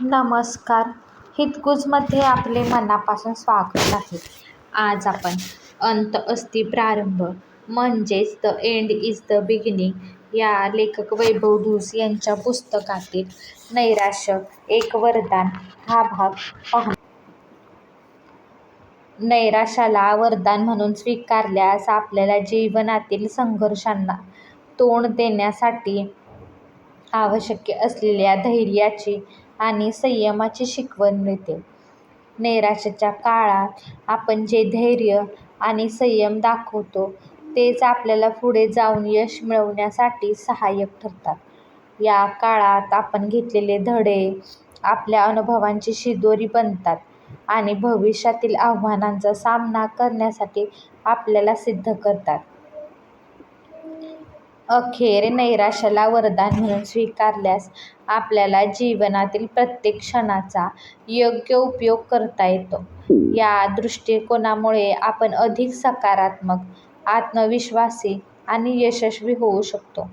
नमस्कार. हितगुजमध्ये आपले मनापासून स्वागत आहे. आज आपण अंत असती प्रारंभ म्हणजेच the end is the beginning या लेखक वैभव ढूस यांच्या पुस्तकातील नैराश्य एक वरदान हा भाग पाहू. नैराश्याला वरदान म्हणून स्वीकारल्यास आपल्याला जीवनातील संघर्षांना तोंड देण्यासाठी आवश्यक असलेल्या धैर्याची आणि संयमाची शिकवण मिळते. नैराश्याच्या काळात आपण जे धैर्य आणि संयम दाखवतो तेच आपल्याला पुढे जाऊन यश मिळवण्यासाठी सहाय्यक ठरतात. या काळात आपण घेतलेले धडे आपल्या अनुभवांची शिदोरी बनतात आणि भविष्यातील आव्हानांचा सामना करण्यासाठी आपल्याला सिद्ध करतात. अखेर नैराश्याला वरदान म्हणून स्वीकारल्यास आपल्याला जीवनातील प्रत्येक क्षणाचा योग्य उपयोग करता येतो. या दृष्टिकोनामुळे आपण अधिक सकारात्मक, आत्मविश्वासी आणि यशस्वी होऊ शकतो.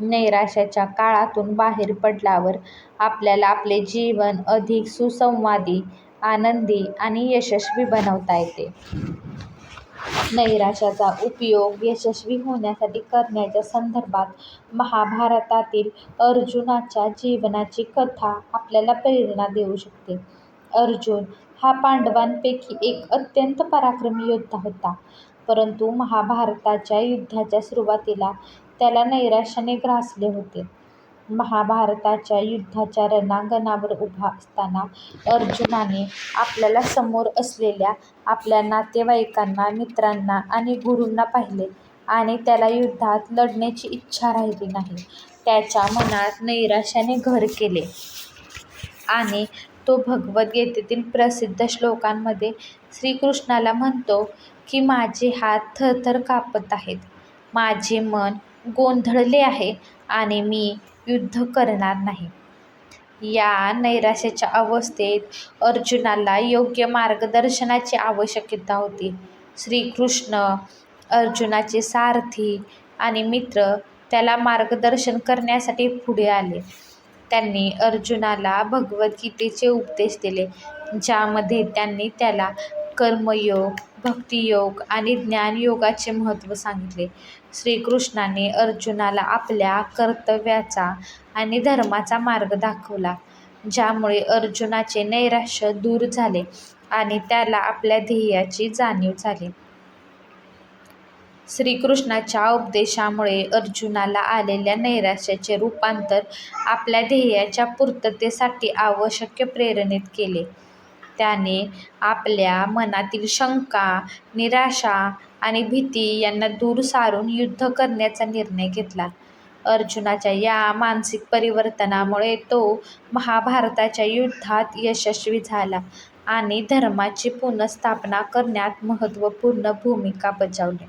नैराश्याच्या काळातून बाहेर पडल्यावर आपल्याला आपले जीवन अधिक सुसंवादी, आनंदी आणि यशस्वी बनवता येते. नैराश्याचा उपयोग यशस्वी होण्यासाठी करण्याच्या संदर्भात महाभारतातील अर्जुनाच्या जीवनाची कथा आपल्याला प्रेरणा देऊ शकते. अर्जुन हा पांडवांपैकी एक अत्यंत पराक्रमी योद्धा होता. परंतु महाभारताच्या युद्धाच्या सुरुवातीला त्याला नैराश्याने ग्रासले होते. महाभारताच्या युद्धाच्या रणांगणावर उभा असताना अर्जुनाने आपल्याला समोर असलेल्या आपल्या नातेवाईकांना, मित्रांना आणि गुरूंना पाहिले आणि त्याला युद्धात लढण्याची इच्छा राहिली नाही. त्याच्या मनात नैराश्याने घर केले आणि तो भगवद्गीतेतील प्रसिद्ध श्लोकांमध्ये श्रीकृष्णाला म्हणतो की माझे हात थरथर कापत आहेत, माझे मन गोंधळले आहे आणि मी युद्ध करणार नाही. या नैराश्याच्या अवस्थेत अर्जुनाला योग्य मार्गदर्शनाची आवश्यकता होती. श्रीकृष्ण, अर्जुनाचे सारथी आणि मित्र त्याला मार्गदर्शन करण्यासाठी पुढे आले. त्यांनी अर्जुनाला भगवद्गीतेचे उपदेश दिले, ज्यामध्ये त्यांनी त्याला कर्मयोग, भक्तियोग आणि ज्ञानयोगाचे महत्त्व सांगितले. श्रीकृष्णाने अर्जुनाला आपल्या कर्तव्याचा आणि धर्माचा मार्ग दाखवला, ज्यामुळे अर्जुनाचे नैराश्य दूर झाले आणि त्याला आपल्या ध्येयाची जाणीव झाली. श्रीकृष्णाच्या उपदेशामुळे अर्जुनाला आलेल्या नैराश्याचे रूपांतर आपल्या ध्येयाच्या पूर्ततेसाठी आवश्यक प्रेरणेत केले. त्याने आपल्या मनातील शंका, निराशा आणि भीती यांना दूर सारून युद्ध करण्याचा निर्णय घेतला. अर्जुनाच्या या मानसिक परिवर्तनामुळे तो महाभारताच्या युद्धात यशस्वी झाला आणि धर्माची पुनर्स्थापना करण्यात महत्त्वपूर्ण भूमिका बजावली.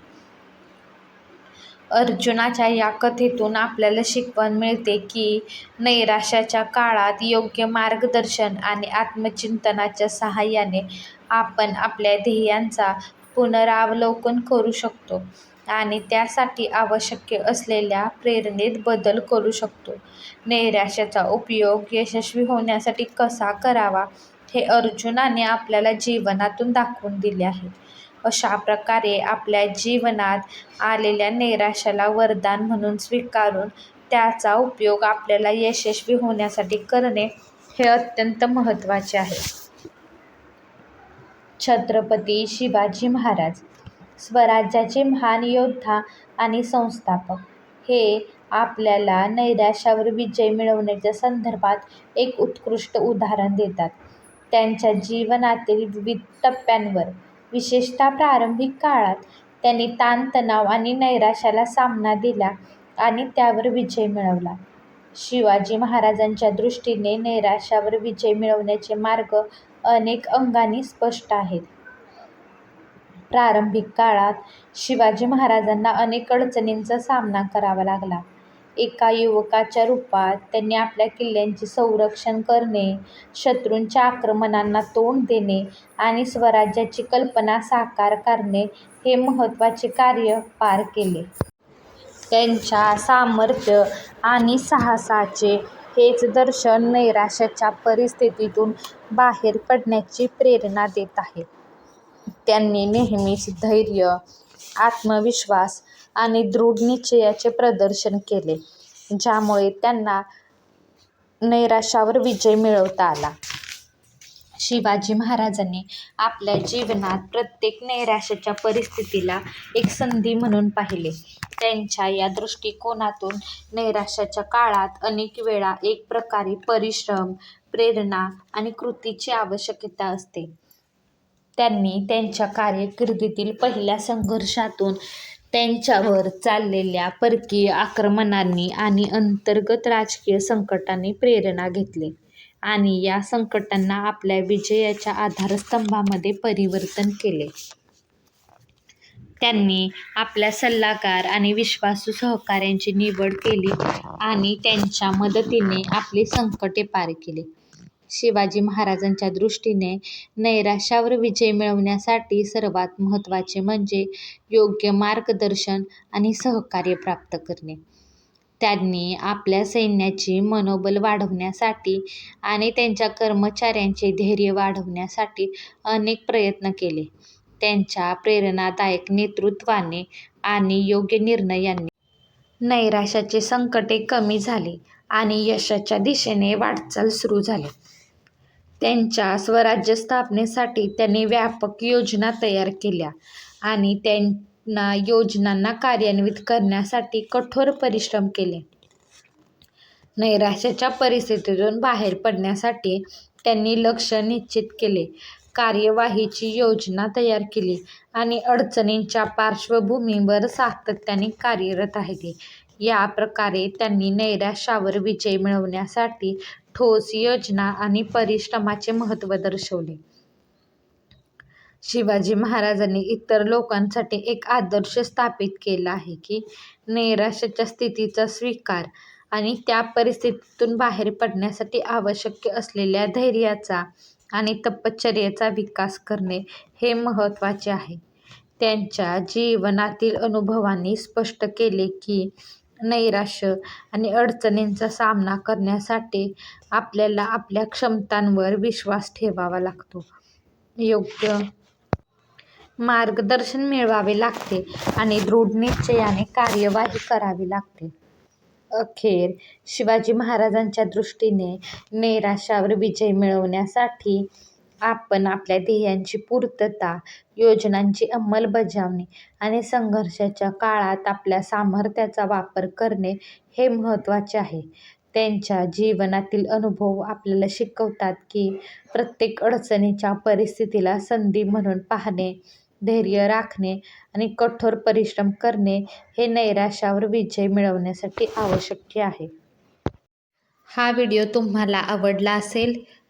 अर्जुनाच्या या कथेतून आपल्याला शिकवण मिळते की नैराश्याच्या काळात योग्य मार्गदर्शन आणि आत्मचिंतनाच्या सहाय्याने आपण आपल्या ध्येयांचा पुनरावलोकन करू शकतो आणि त्यासाठी आवश्यक असलेल्या प्रेरणेत बदल करू शकतो. नैराश्याचा उपयोग यशस्वी होण्यासाठी कसा करावा हे अर्जुनाने आपल्याला जीवनातून दाखवून दिले आहे. अशा प्रकारे आपल्या जीवनात आलेल्या नैराश्याला वरदान म्हणून स्वीकारून त्याचा उपयोग आपल्याला यशस्वी होण्यासाठी करणे हे अत्यंत महत्त्वाचे आहे. छत्रपती शिवाजी महाराज स्वराज्याचे महान योद्धा आणि संस्थापक हे आपल्याला नैराश्यावर विजय मिळवण्याच्या संदर्भात एक उत्कृष्ट उदाहरण देतात. त्यांच्या जीवनातील विविध टप्प्यांवर, विशेषतः प्रारंभिक काळात, त्यांनी ताणतणाव आणि नैराश्याला सामना दिला आणि त्यावर विजय मिळवला. शिवाजी महाराजांच्या दृष्टीने नैराश्यावर विजय मिळवण्याचे मार्ग अनेक अंगांनी स्पष्ट आहेत. प्रारंभिक काळात शिवाजी महाराजांना अनेक अडचणींचा सामना करावा लागला. एका युवकाच्या रूपात त्यांनी आपल्या किल्ल्यांचे संरक्षण करणे, शत्रूंच्या आक्रमणांना तोंड देणे आणि स्वराज्याची कल्पना साकार करणे हे महत्त्वाचे कार्य पार केले. त्यांच्या सामर्थ्य आणि साहसाचे हेच दर्शन नैराश्याच्या परिस्थितीतून बाहेर पडण्याची प्रेरणा देत आहे. त्यांनी नेहमीच धैर्य, आत्मविश्वास आणि दृढ निश्चयाचे प्रदर्शन केले, ज्यामुळे त्यांना नैराश्यावर विजय मिळवता आला. शिवाजी महाराजांनी आपल्या जीवनात प्रत्येक नैराश्याच्या परिस्थितीला एक संधी म्हणून पाहिले. त्यांच्या या दृष्टिकोनातून नैराश्याच्या काळात अनेक वेळा एक प्रकारे परिश्रम, प्रेरणा आणि कृतीची आवश्यकता असते. त्यांनी त्यांच्या कार्यकिर्दीतील पहिल्या संघर्षातून त्यांच्यावर चाललेल्या परकीय आक्रमणांनी आणि अंतर्गत राजकीय संकटांनी प्रेरणा घेतली आणि या संकटांना आपल्या विजयाच्या आधारस्तंभामध्ये परिवर्तन केले. त्यांनी आपल्या सल्लागार आणि विश्वासू सहकाऱ्यांची निवड केली आणि त्यांच्या मदतीने आपली संकटे पार केली. शिवाजी महाराजांच्या दृष्टीने नैराश्यावर विजय मिळवण्यासाठी सर्वात महत्त्वाचे म्हणजे योग्य मार्गदर्शन आणि सहकार्य प्राप्त करणे. त्यांनी आपल्या सैन्याचे मनोबल वाढवण्यासाठी आणि त्यांच्या कर्मचाऱ्यांचे धैर्य वाढवण्यासाठी अनेक प्रयत्न केले. त्यांच्या प्रेरणादायक नेतृत्वाने आणि योग्य निर्णयांनी नैराश्याचे संकटे कमी झाली आणि यशाच्या दिशेने वाटचाल सुरू झाली. त्यांच्या स्वराज्य स्थापनेसाठी त्यांनी व्यापक योजना तयार केल्या आणि त्यांना योजनांना कार्यान्वित करण्यासाठी कठोर परिश्रम केले. नैराश्याच्या परिस्थितीतून बाहेर पडण्यासाठी त्यांनी लक्ष निश्चित केले, कार्यवाहीची योजना तयार केली आणि अडचणींच्या पार्श्वभूमीवर सातत्याने कार्यरत राहिले. या प्रकारे त्यांनी नैराश्यावर विजय मिळवण्यासाठी ठोस योजना आणि परिश्रमाचे महत्त्व दर्शवले. शिवाजी महाराजांनी इतर लोकांसाठी एक आदर्श स्थापित केला आहे की नैराश्याच्या स्थितीचा स्वीकार आणि त्या परिस्थितीतून बाहेर पडण्यासाठी आवश्यक असलेल्या धैर्याचा आणि तपश्चर्येचा विकास करणे हे महत्त्वाचे आहे. त्यांच्या जीवनातील अनुभवांनी स्पष्ट केले की नैराश्य आणि अडचणींचा सामना करण्यासाठी आपल्याला आपल्या क्षमतांवर विश्वास ठेवावा लागतो, योग्य मार्गदर्शन मिळवावे लागते आणि दृढ निश्चयाने कार्यवाही करावी लागते. अखेर शिवाजी महाराजांच्या दृष्टीने नैराश्यावर विजय मिळवण्यासाठी आपण आपल्या ध्येयांची पूर्तता, योजनांची अंमलबजावणी आणि संघर्षाच्या काळात आपल्या सामर्थ्याचा वापर करणे हे महत्त्वाचे आहे. त्यांच्या जीवनातील अनुभव आपल्याला शिकवतात की प्रत्येक अडचणीच्या परिस्थितीला संधी म्हणून पाहणे, धैर्य राखणे आणि कठोर परिश्रम करणे हे नैराश्यावर विजय मिळवण्यासाठी आवश्यक आहे. हा व्हिडिओ तुम्हाला आवडला असेल